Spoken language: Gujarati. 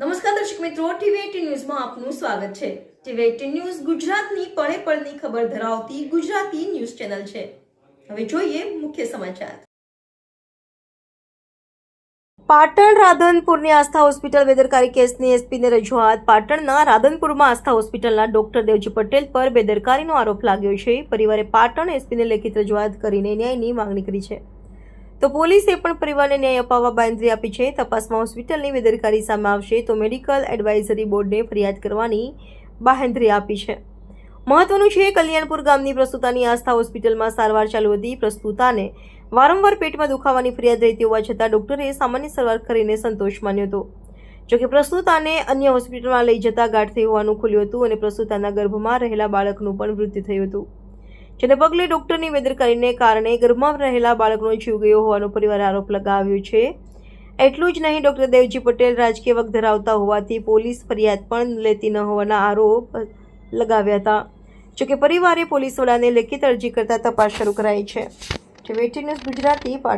નમસ્કાર દર્શક મિત્રો ટીવી ન્યૂઝમાં આપનું સ્વાગત છે. ટીવી એટીન ન્યૂઝ ગુજરાતની પળે પળની ખબર ધરાવતી ગુજરાતી ન્યૂઝ ચેનલ છે. હવે જોઈએ મુખ્ય સમાચાર. પાટણ રાધનપુરની આસ્થા હોસ્પિટલ બેદરકારી કેસની એસપીને રજૂઆત. પાટણના રાધનપુરમાં આસ્થા હોસ્પિટલના ડોક્ટર દેવજી પટેલ પર બેદરકારીનો આરોપ લાગ્યો છે. પરિવારે પાટણ એસપીને લેખિત રજૂઆત કરીને ન્યાયની માંગણી કરી છે. તો પોલીસે પણ પરિવારને ન્યાય અપાવવા બાંધરી આપી છે. તપાસમાં હોસ્પિટલની બેદરકારી સામે આવશે તો મેડિકલ એડવાઇઝરી બોર્ડને ફરિયાદ કરવાની બાંહેધરી આપી છે. મહત્વનું છે, કલ્યાણપુર ગામની પ્રસ્તુતાની આસ્થા હોસ્પિટલમાં સારવાર ચાલુ હતી. પ્રસ્તુતાને વારંવાર પેટમાં દુખાવાની ફરિયાદ રહેતી હોવા છતાં ડોક્ટરે સામાન્ય સારવાર કરીને સંતોષ માન્યો હતો. જોકે પ્રસ્તુતાને અન્ય હોસ્પિટલમાં લઈ જતા ગાંઠ થઈ હોવાનું ખુલ્યું હતું અને પ્રસ્તુતાના ગર્ભમાં રહેલા બાળકનું પણ મૃત્યુ થયું હતું. જેને પગલે ડોક્ટરની બેદરકારીને કારણે ગર્ભમાં રહેલા બાળકનો જીવ ગયો હોવાનો પરિવારે આરોપ લગાવ્યો છે. એટલું જ નહીં ડોક્ટર દેવજી પટેલ રાજકીય વક ધરાવતા હોવાથી પોલીસ ફરિયાદ પણ લેતી ન હોવાના આરોપ લગાવ્યા હતા. જોકે પરિવારે પોલીસ વડાને લેખિત અરજી કરતા તપાસ શરૂ કરાઈ છે. જે વેટી ગુજરાતી પાટણ